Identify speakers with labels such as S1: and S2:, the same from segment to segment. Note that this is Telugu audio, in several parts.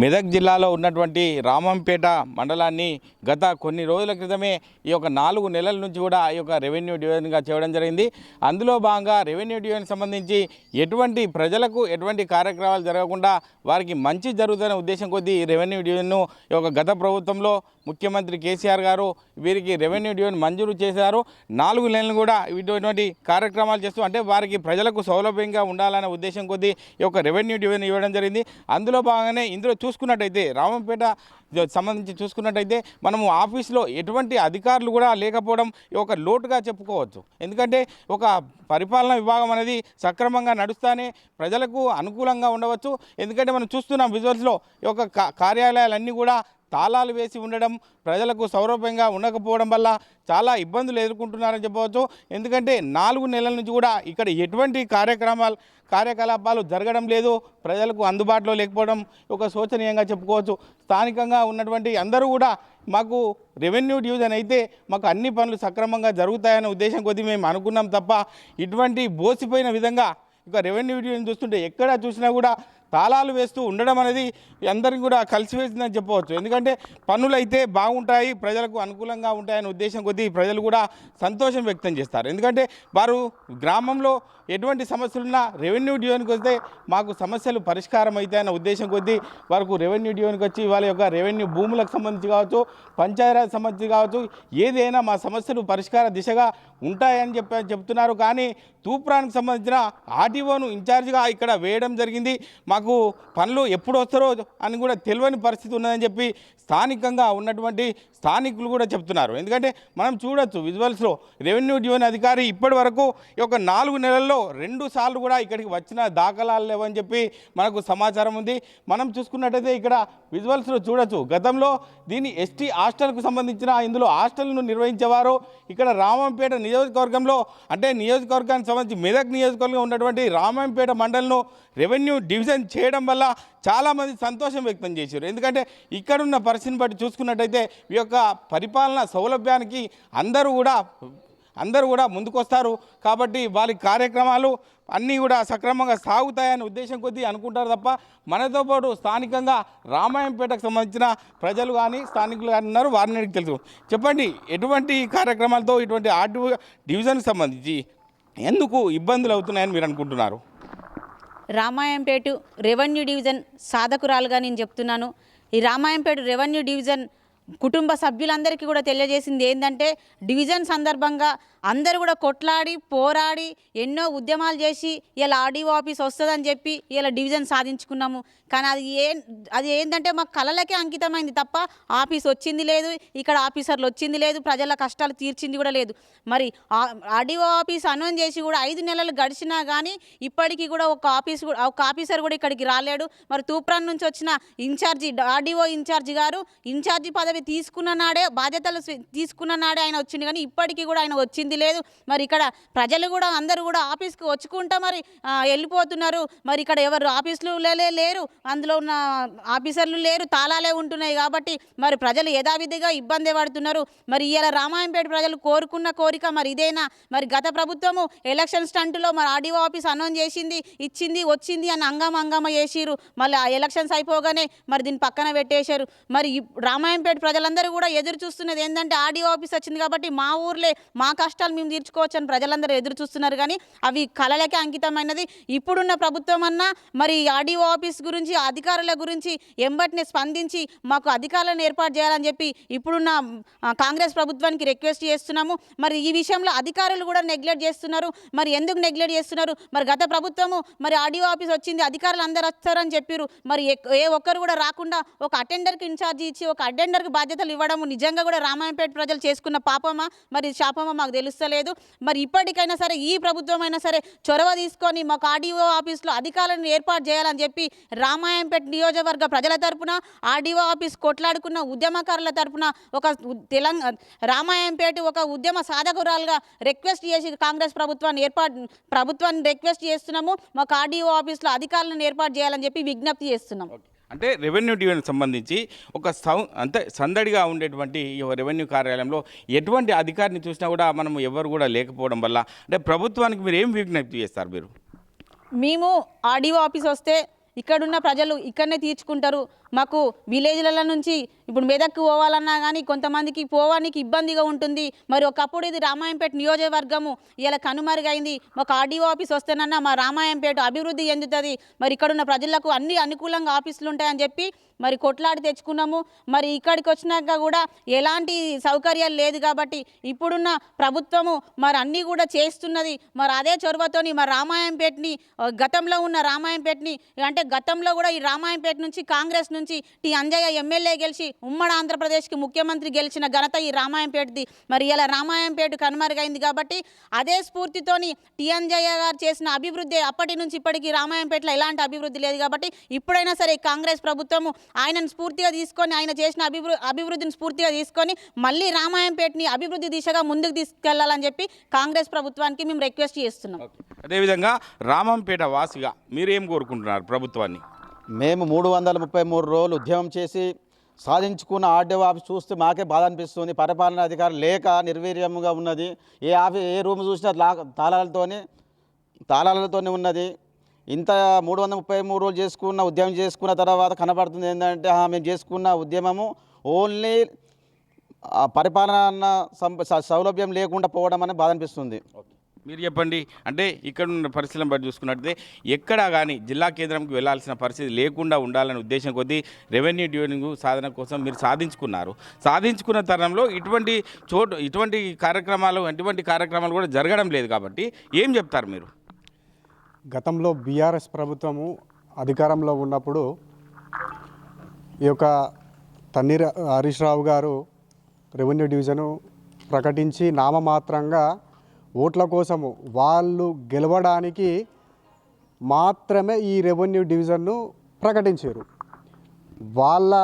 S1: మెదక్ జిల్లాలో ఉన్నటువంటి రామంపేట మండలాన్ని గత కొన్ని రోజుల క్రితమే ఈ యొక్క నాలుగు నెలల నుంచి కూడా ఈ యొక్క రెవెన్యూ డివిజన్గా చేయడం జరిగింది. అందులో భాగంగా రెవెన్యూ డివిజన్ సంబంధించి ఎటువంటి ప్రజలకు ఎటువంటి కార్యక్రమాలు జరగకుండా వారికి మంచి జరుగుతున్న ఉద్దేశం కొద్దీ ఈ రెవెన్యూ డివిజన్ను ఈ యొక్క గత ప్రభుత్వంలో ముఖ్యమంత్రి కేసీఆర్ గారు వీరికి రెవెన్యూ డివిజన్ మంజూరు చేశారు. నాలుగు నెలలు కూడా ఇటువంటి కార్యక్రమాలు చేస్తూ అంటే వారికి ప్రజలకు సౌలభ్యంగా ఉండాలనే ఉద్దేశం కొద్దీ ఈ యొక్క రెవెన్యూ డివిజన్ ఇవ్వడం జరిగింది. అందులో భాగంగానే ఇందులో చూసుకున్నట్టయితే రామంపేట సంబంధించి చూసుకున్నట్టయితే మనము ఆఫీస్లో ఎటువంటి అధికారులు కూడా లేకపోవడం ఒక లోటుగా చెప్పుకోవచ్చు. ఎందుకంటే ఒక పరిపాలన విభాగం అనేది సక్రమంగా నడుస్తానే ప్రజలకు అనుకూలంగా ఉండవచ్చు. ఎందుకంటే మనం చూస్తున్నాం విజువల్స్లో ఈ యొక్క కా- కార్యాలయాలన్నీ కూడా తాళాలు వేసి ఉండడం ప్రజలకు సౌలభ్యంగా ఉండకపోవడం వల్ల చాలా ఇబ్బందులు ఎదుర్కొంటున్నారని చెప్పవచ్చు. ఎందుకంటే నాలుగు నెలల నుంచి కూడా ఇక్కడ ఎటువంటి కార్యక్రమాలు కార్యకలాపాలు జరగడం లేదు. ప్రజలకు అందుబాటులో లేకపోవడం ఒక శోచనీయంగా చెప్పుకోవచ్చు. స్థానికంగా ఉన్నటువంటి అందరూ కూడా మాకు రెవెన్యూ డివిజన్ అయితే మాకు అన్ని పనులు సక్రమంగా జరుగుతాయనే ఉద్దేశం కొద్దీ మేము అనుకున్నాం తప్ప ఇటువంటి బోసిపోయిన విధంగా ఇక రెవెన్యూ డివిజన్ చూస్తుంటే ఎక్కడ చూసినా కూడా తాళాలు వేస్తూ ఉండడం అనేది అందరికీ కూడా కలిసివేసిందని చెప్పవచ్చు. ఎందుకంటే పనులు అయితే బాగుంటాయి ప్రజలకు అనుకూలంగా ఉంటాయనే ఉద్దేశం కొద్దీ ప్రజలు కూడా సంతోషం వ్యక్తం చేస్తారు. ఎందుకంటే వారు గ్రామంలో ఎటువంటి సమస్యలున్నా రెవెన్యూ డివిజన్కి వస్తే మాకు సమస్యలు పరిష్కారం అవుతాయన్న ఉద్దేశం కొద్దీ వారికి రెవెన్యూ డివిజన్కి వచ్చి వాళ్ళ యొక్క రెవెన్యూ భూములకు సంబంధించి కావచ్చు పంచాయతీరాజ్ సంబంధించి కావచ్చు ఏదైనా మా సమస్యలు పరిష్కార దిశగా ఉంటాయని చెప్పి చెప్తున్నారు. కానీ తూప్రానికి సంబంధించిన ఆర్టీఓను ఇన్ఛార్జ్గా ఇక్కడ వేయడం జరిగింది. మాకు పనులు ఎప్పుడు వస్తారో అని కూడా తెలియని పరిస్థితి ఉన్నదని చెప్పి స్థానికంగా ఉన్నటువంటి స్థానికులు కూడా చెప్తున్నారు. ఎందుకంటే మనం చూడొచ్చు విజువల్స్లో రెవెన్యూ డివిజన్ అధికారి ఇప్పటి వరకు ఈ యొక్క నాలుగు నెలల్లో రెండు సార్లు కూడా ఇక్కడికి వచ్చిన దాఖలాలు లేవని చెప్పి మనకు సమాచారం ఉంది. మనం చూసుకున్నట్టయితే ఇక్కడ విజువల్స్లో చూడొచ్చు. గతంలో దీని ఎస్టీ హాస్టల్కు సంబంధించిన ఇందులో హాస్టల్ను నిర్వహించేవారు ఇక్కడ రామంపేట నియోజకవర్గంలో అంటే నియోజకవర్గానికి సంబంధించి మెదక్ నియోజకవర్గంలో ఉన్నటువంటి రామాయంపేట మండలంలో రెవెన్యూ డివిజన్ చేయడం వల్ల చాలామంది సంతోషం వ్యక్తం చేశారు. ఎందుకంటే ఇక్కడున్న పరిస్థితిని బట్టి చూసుకున్నట్టయితే ఈ యొక్క పరిపాలన సౌలభ్యానికి అందరూ కూడా అందరూ కూడా ముందుకొస్తారు. కాబట్టి వాళ్ళ కార్యక్రమాలు అన్నీ కూడా సక్రమంగా సాగుతాయనే ఉద్దేశం కొద్దీ అనుకుంటారు తప్ప మనతో పాటు స్థానికంగా రామాయంపేటకు సంబంధించిన ప్రజలు కానీ స్థానికులు కానీ ఉన్నారు. వారిని తెలుసు చెప్పండి ఎటువంటి కార్యక్రమాలతో ఇటువంటి ఆర్ట్ డివిజన్కి సంబంధించి ఎందుకు ఇబ్బందులు అవుతున్నాయని మీరు అనుకుంటున్నారు?
S2: రామాయంపేట రెవెన్యూ డివిజన్ సాధకురాలుగా నేను చెప్తున్నాను. ఈ రామాయంపేట రెవెన్యూ డివిజన్ కుటుంబ సభ్యులందరికీ కూడా తెలియజేసింది ఏంటంటే డివిజన్ సందర్భంగా అందరూ కూడా కొట్లాడి పోరాడి ఎన్నో ఉద్యమాలు చేసి ఇలా ఆర్డీఓ ఆఫీస్ వస్తుందని చెప్పి ఇలా డివిజన్ సాధించుకున్నాము. కానీ అది ఏ అది ఏంటంటే మా కళలకే అంకితమైంది తప్ప ఆఫీస్ వచ్చింది లేదు ఇక్కడ ఆఫీసర్లు వచ్చింది లేదు ప్రజల కష్టాలు తీర్చింది కూడా లేదు. మరి ఆర్డీఓ ఆఫీస్ అనౌన్స్ చేసి కూడా ఐదు నెలలు గడిచినా కానీ ఇప్పటికీ కూడా ఒక ఆఫీస్ కూడా ఒక ఆఫీసర్ కూడా ఇక్కడికి రాలేడు. మరి తూప్రాన్ నుంచి వచ్చిన ఇన్ఛార్జి ఆర్డీఓ ఇన్ఛార్జి గారు ఇన్ఛార్జి పదవి తీసుకున్న నాడే బాధ్యతలు తీసుకున్న నాడే ఆయన వచ్చింది కానీ ఇప్పటికీ కూడా ఆయన వచ్చింది లేదు. మరి ఇక్కడ ప్రజలు కూడా అందరూ కూడా ఆఫీస్కి వచ్చుకుంటా మరి వెళ్ళిపోతున్నారు. మరి ఇక్కడ ఎవరు ఆఫీసులు లేరు. అందులో ఉన్న ఆఫీసర్లు లేరు. తాళాలే ఉంటున్నాయి కాబట్టి మరి ప్రజలు యథావిధిగా ఇబ్బంది పడుతున్నారు. మరి ఇలా రామాయంపేట ప్రజలు కోరుకున్న కోరిక మరి ఇదేనా? మరి గత ప్రభుత్వము ఎలక్షన్ స్టంట్లో మరి ఆర్డీఓ ఆఫీస్ అనౌన్స్ చేసింది ఇచ్చింది వచ్చింది అని అంగమ అంగమ చేసిరు మళ్ళీ ఆ ఎలక్షన్స్ అయిపోగానే మరి దీన్ని పక్కన పెట్టేశారు. మరి రామాయంపేట ప్రజలందరూ కూడా ఎదురు చూస్తున్నది ఏంటంటే ఆర్డీఓ ఆఫీస్ వచ్చింది కాబట్టి మా ఊర్లే మా కష్టాలు మేము తీర్చుకోవచ్చు అని ప్రజలందరూ ఎదురు చూస్తున్నారు కానీ అవి కళలకే అంకితమైనది. ఇప్పుడున్న ప్రభుత్వం అన్నా మరి ఆర్డీఓ ఆఫీస్ గురించి అధికారుల గురించి ఎంబటిని స్పందించి మాకు అధికారులను ఏర్పాటు చేయాలని చెప్పి ఇప్పుడున్న కాంగ్రెస్ ప్రభుత్వానికి రిక్వెస్ట్ చేస్తున్నాము. మరి ఈ విషయంలో అధికారులు కూడా నెగ్లెక్ట్ చేస్తున్నారు. మరి ఎందుకు నెగ్లెక్ట్ చేస్తున్నారు? మరి గత ప్రభుత్వము మరి ఆర్డీఓ ఆఫీస్ వచ్చింది అధికారులు అందరు వస్తారని చెప్పారు మరి ఎక్- ఏ ఒక్కరు కూడా రాకుండా ఒక అటెండర్కి ఇన్ఛార్జ్ ఇచ్చి ఒక అటెండర్కి బాధ్యతలు ఇవ్వడం నిజంగా కూడా రామాయంపేట ప్రజలు చేసుకున్న పాపమా? మరి శాపమా మాకు తెలుస్తలేదు. మరి ఇప్పటికైనా సరే ఈ ప్రభుత్వం అయినా సరే చొరవ తీసుకొని మాకు ఆర్డీఓ ఆఫీస్లో అధికారులను ఏర్పాటు చేయాలని చెప్పి రామాయంపేట నియోజకవర్గ ప్రజల తరపున ఆర్డీఓ ఆఫీస్ కొట్లాడుకున్న ఉద్యమకారుల తరపున ఒక తెలంగాణ రామాయంపేట ఒక ఉద్యమ సాధకురాలుగా రిక్వెస్ట్ చేసి కాంగ్రెస్ ప్రభుత్వాన్ని ఏర్పాటు ప్రభుత్వాన్ని రిక్వెస్ట్ చేస్తున్నాము. మాకు ఆర్డీఓ ఆఫీస్లో అధికారులను ఏర్పాటు చేయాలని చెప్పి విజ్ఞప్తి చేస్తున్నాం.
S1: అంటే రెవెన్యూ డివిజన్ సంబంధించి ఒక సౌ అంటే సందడిగా ఉండేటువంటి ఈ రెవెన్యూ కార్యాలయంలో ఎటువంటి అధికారిని చూసినా కూడా మనం ఎవరు కూడా లేకపోవడం వల్ల అంటే ప్రభుత్వానికి మీరు ఏం విజ్ఞప్తి చేస్తారు మీరు?
S2: మేము ఆర్డీఓ ఆఫీస్ వస్తే ఇక్కడున్న ప్రజలు ఇక్కడనే తీర్చుకుంటారు. మాకు విలేజ్ల నుంచి ఇప్పుడు మెదక్కు పోవాలన్నా కానీ కొంతమందికి పోవానికి ఇబ్బందిగా ఉంటుంది. మరి ఒకప్పుడు ఇది రామాయంపేట నియోజకవర్గము. ఇలా కనుమరుగైంది. మాకు ఆర్డీఓ ఆఫీస్ వస్తేనన్నా మా రామాయంపేట అభివృద్ధి చెందుతుంది. మరి ఇక్కడున్న ప్రజలకు అన్ని అనుకూలంగా ఆఫీసులు ఉంటాయని చెప్పి మరి కొట్లాడి తెచ్చుకున్నాము. మరి ఇక్కడికి వచ్చినాక కూడా ఎలాంటి సౌకర్యాలు లేదు కాబట్టి ఇప్పుడున్న ప్రభుత్వము మరి అన్నీ కూడా చేస్తున్నది. మరి అదే చొరవతోని మరి రామాయంపేటని గతంలో ఉన్న రామాయంపేటని అంటే గతంలో కూడా ఈ రామాయంపేట నుంచి కాంగ్రెస్ నుంచి టి అంజయ్య ఎమ్మెల్యే గెలిచి ఉమ్మడి ఆంధ్రప్రదేశ్కి ముఖ్యమంత్రి గెలిచిన ఘనత ఈ రామాయంపేటది. మరి ఇలా రామాయంపేట కనుమరుగైంది కాబట్టి అదే స్ఫూర్తితోని టి అంజయ్య గారు చేసిన అభివృద్ధి అప్పటి నుంచి ఇప్పటికి రామాయంపేటలో ఎలాంటి అభివృద్ధి లేదు కాబట్టి ఇప్పుడైనా సరే కాంగ్రెస్ ప్రభుత్వము ఆయనను స్ఫూర్తిగా తీసుకొని ఆయన చేసిన అభివృద్ధి అభివృద్ధిని స్ఫూర్తిగా తీసుకొని మళ్ళీ రామాయంపేటని అభివృద్ధి దిశగా ముందుకు తీసుకెళ్ళాలని చెప్పి కాంగ్రెస్ ప్రభుత్వానికి మేము రిక్వెస్ట్ చేస్తున్నాం.
S1: అదేవిధంగా రామంపేట వాసిగా మీరేం కోరుకుంటున్నారు ప్రభుత్వాన్ని?
S3: మేము మూడు వందల ముప్పై మూడు రోజులు ఉద్యమం చేసి సాధించుకున్న ఆర్డీఓ ఆఫీస్ చూస్తే మాకే బాధ అనిపిస్తుంది. పరిపాలన అధికారం లేక నిర్వీర్యంగా ఉన్నది. ఏ ఆఫీ ఏ రూమ్ చూసినా లా తాళాలతోనే తాళాలతోనే ఉన్నది. ఇంత మూడు వందల ముప్పై మూడు రోజులు చేసుకున్న ఉద్యమం చేసుకున్న తర్వాత కనబడుతుంది ఏంటంటే మేము చేసుకున్న ఉద్యమము ఓన్లీ పరిపాలన సౌలభ్యం లేకుండా పోవడం అనేది బాధ అనిపిస్తుంది.
S1: మీరు చెప్పండి. అంటే ఇక్కడ ఉన్న పరిస్థితులను బట్టి చూసుకున్నట్లయితే ఎక్కడా కానీ జిల్లా కేంద్రంకి వెళ్ళాల్సిన పరిస్థితి లేకుండా ఉండాలనే ఉద్దేశం కొద్దీ రెవెన్యూ డివిజన్ సాధన కోసం మీరు సాధించుకున్నారు. సాధించుకున్న తరుణంలో ఇటువంటి చోటు ఇటువంటి కార్యక్రమాలు అటువంటి కార్యక్రమాలు కూడా జరగడం లేదు కాబట్టి ఏం చెప్తారు మీరు?
S4: గతంలో బీఆర్ఎస్ ప్రభుత్వము అధికారంలో ఉన్నప్పుడు ఈ యొక్క తన్నీర్ హరీష్ రావు గారు రెవెన్యూ డివిజను ప్రకటించి నామమాత్రంగా ఓట్ల కోసము వాళ్ళు గెలవడానికి మాత్రమే ఈ రెవెన్యూ డివిజన్ను ప్రకటించారు. వాళ్ళ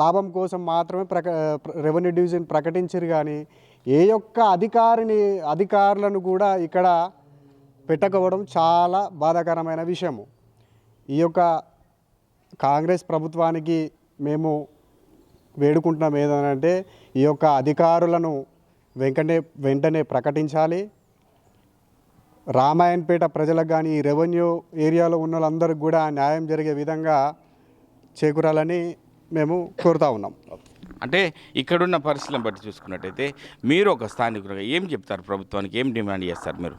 S4: లాభం కోసం మాత్రమే ప్రక రెవెన్యూ డివిజన్ ప్రకటించారు కానీ ఏ యొక్క అధికారిని అధికారులను కూడా ఇక్కడ పెట్టకపోవడం చాలా బాధాకరమైన విషయము. ఈ యొక్క కాంగ్రెస్ ప్రభుత్వానికి మేము వేడుకుంటున్నాం ఏదనంటే ఈ యొక్క అధికారులను వెంకటే వెంటనే ప్రకటించాలి. రామాయణపేట ప్రజలకు కానీ ఈ రెవెన్యూ ఏరియాలో ఉన్న వాళ్ళందరికీ కూడా న్యాయం జరిగే విధంగా చేకూరాలని మేము కోరుతా ఉన్నాం.
S1: అంటే ఇక్కడున్న పరిస్థితులను బట్టి చూసుకున్నట్టయితే మీరు ఒక స్థానికులుగా ఏం చెప్తారు ప్రభుత్వానికి? ఏం డిమాండ్ చేస్తారు మీరు?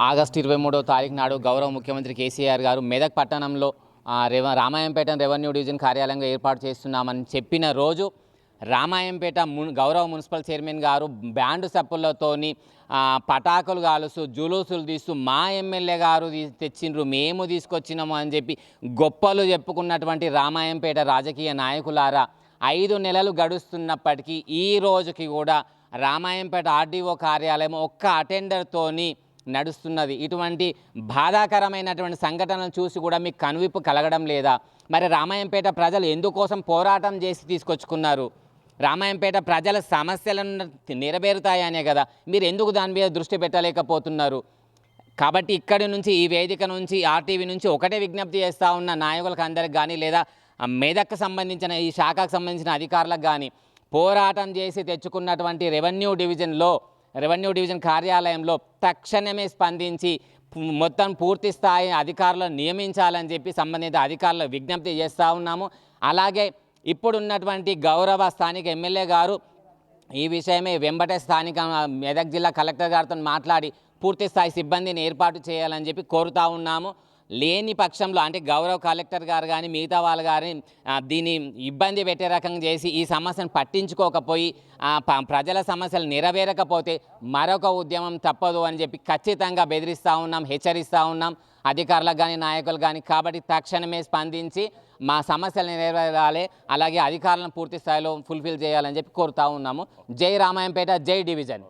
S5: ఆగస్టు ఇరవై మూడో తారీఖు నాడు గౌరవ ముఖ్యమంత్రి కేసీఆర్ గారు మెదక్ పట్టణంలో ఆ, రెవ రామాయంపేట రెవెన్యూ డివిజన్ కార్యాలయంగా ఏర్పాటు చేస్తున్నామని చెప్పిన రోజు రామాయంపేట మున్ గౌరవ మున్సిపల్ చైర్మన్ గారు బ్యాండ్ సప్పులతోని పటాకులు కాలుస్తూ జులూసులు తీస్తూ మా ఎమ్మెల్యే గారు తెచ్చిండ్రు మేము తీసుకొచ్చినాము అని చెప్పి గొప్పలు చెప్పుకున్నటువంటి రామాయంపేట రాజకీయ నాయకులారా ఐదు నెలలు గడుస్తున్నప్పటికీ ఈ రోజుకి కూడా రామాయంపేట ఆర్డీఓ కార్యాలయం ఒక్క అటెండర్తోని నడుస్తున్నది. ఇటువంటి బాధాకరమైనటువంటి సంఘటనలు చూసి కూడా మీకు కనువిప్పు కలగడం లేదా? మరి రామాయంపేట ప్రజలు ఎందుకోసం పోరాటం చేసి తీసుకొచ్చుకున్నారు? రామాయంపేట ప్రజల సమస్యలను నెరవేరుతాయనే కదా. మీరు ఎందుకు దాని మీద దృష్టి పెట్టలేకపోతున్నారు? కాబట్టి ఇక్కడి నుంచి ఈ వేదిక నుంచి ఆర్టీవీ నుంచి ఒకటే విజ్ఞప్తి చేస్తూ ఉన్న నాయకులకు అందరికి కానీ లేదా మెదక్కు సంబంధించిన ఈ శాఖకు సంబంధించిన అధికారులకు కానీ పోరాటం చేసి తెచ్చుకున్నటువంటి రెవెన్యూ డివిజన్లో రెవెన్యూ డివిజన్ కార్యాలయంలో తక్షణమే స్పందించి మొత్తం పూర్తి స్థాయి అధికారులను నియమించాలని చెప్పి సంబంధిత అధికారులకు విజ్ఞప్తి చేస్తూ ఉన్నాము. అలాగే ఇప్పుడున్నటువంటి గౌరవ స్థానిక ఎమ్మెల్యే గారు ఈ విషయమే వెంబటే స్థానిక మెదక్ జిల్లా కలెక్టర్ గారితో మాట్లాడి పూర్తి స్థాయి సిబ్బందిని ఏర్పాటు చేయాలని చెప్పి కోరుతా ఉన్నాము. లేని పక్షంలో అంటే గౌరవ కలెక్టర్ గారు కానీ మిగతా వాళ్ళు కానీ దీన్ని ఇబ్బంది పెట్టే రకంగా చేసి ఈ సమస్యను పట్టించుకోకపోయి ప్రజల సమస్యలు నెరవేరకపోతే మరొక ఉద్యమం తప్పదు అని చెప్పి ఖచ్చితంగా బెదిరిస్తూ ఉన్నాం హెచ్చరిస్తూ ఉన్నాం. అధికారులకు కానీ నాయకులు కానీ. కాబట్టి తక్షణమే స్పందించి మా సమస్యలు నెరవేరాలి. అలాగే అధికారులను పూర్తి స్థాయిలో ఫుల్ఫిల్ చేయాలని చెప్పి కోరుతా ఉన్నాము. జై రామాయంపేట జై డివిజన్.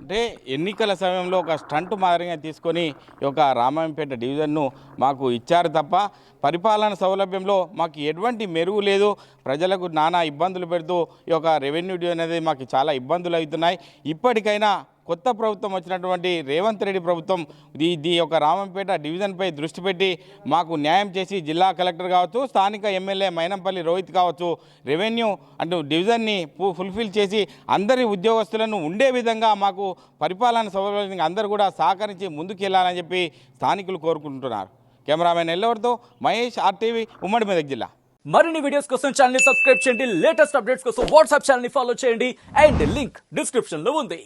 S1: అంటే ఎన్నికల సమయంలో ఒక స్టంట్ మాదిరిగా తీసుకొని ఈ యొక్క రామాయంపేట డివిజన్ను మాకు ఇచ్చారు తప్ప పరిపాలన సౌలభ్యంలో మాకు ఎటువంటి మెరుగు లేదు. ప్రజలకు నానా ఇబ్బందులు పెడుతూ ఈ యొక్క రెవెన్యూ అనేది మాకు చాలా ఇబ్బందులు అవుతున్నాయి. ఇప్పటికైనా కొత్త ప్రభుత్వం వచ్చినటువంటి రేవంత్ రెడ్డి ప్రభుత్వం ఈ ఈ యొక్క రామంపేట డివిజన్పై దృష్టి పెట్టి మాకు న్యాయం చేసి జిల్లా కలెక్టర్ కావచ్చు స్థానిక ఎమ్మెల్యే మైనంపల్లి రోహిత్ కావచ్చు రెవెన్యూ అంటూ డివిజన్ని ఫుల్ఫిల్ చేసి అందరి ఉద్యోగస్తులను ఉండే విధంగా మాకు పరిపాలన సౌలభ్యంగా అందరూ కూడా సహకరించి ముందుకెళ్ళాలని చెప్పి స్థానికులు కోరుకుంటున్నారు. కెమెరామెన్ ఎల్లవరితో మహేష్ ఆర్టీవీ ఉమ్మడి మెదక్ జిల్లా.
S6: మరిన్ని వీడియోస్ కోసం ఛానల్ సబ్స్క్రైబ్ చేయండి. లేటెస్ట్ అప్డేట్స్ కోసం వాట్సాప్ ఛానల్ ఫాలో చేయండి. అండ్ లింక్ డిస్క్రిప్షన్లో ఉంది.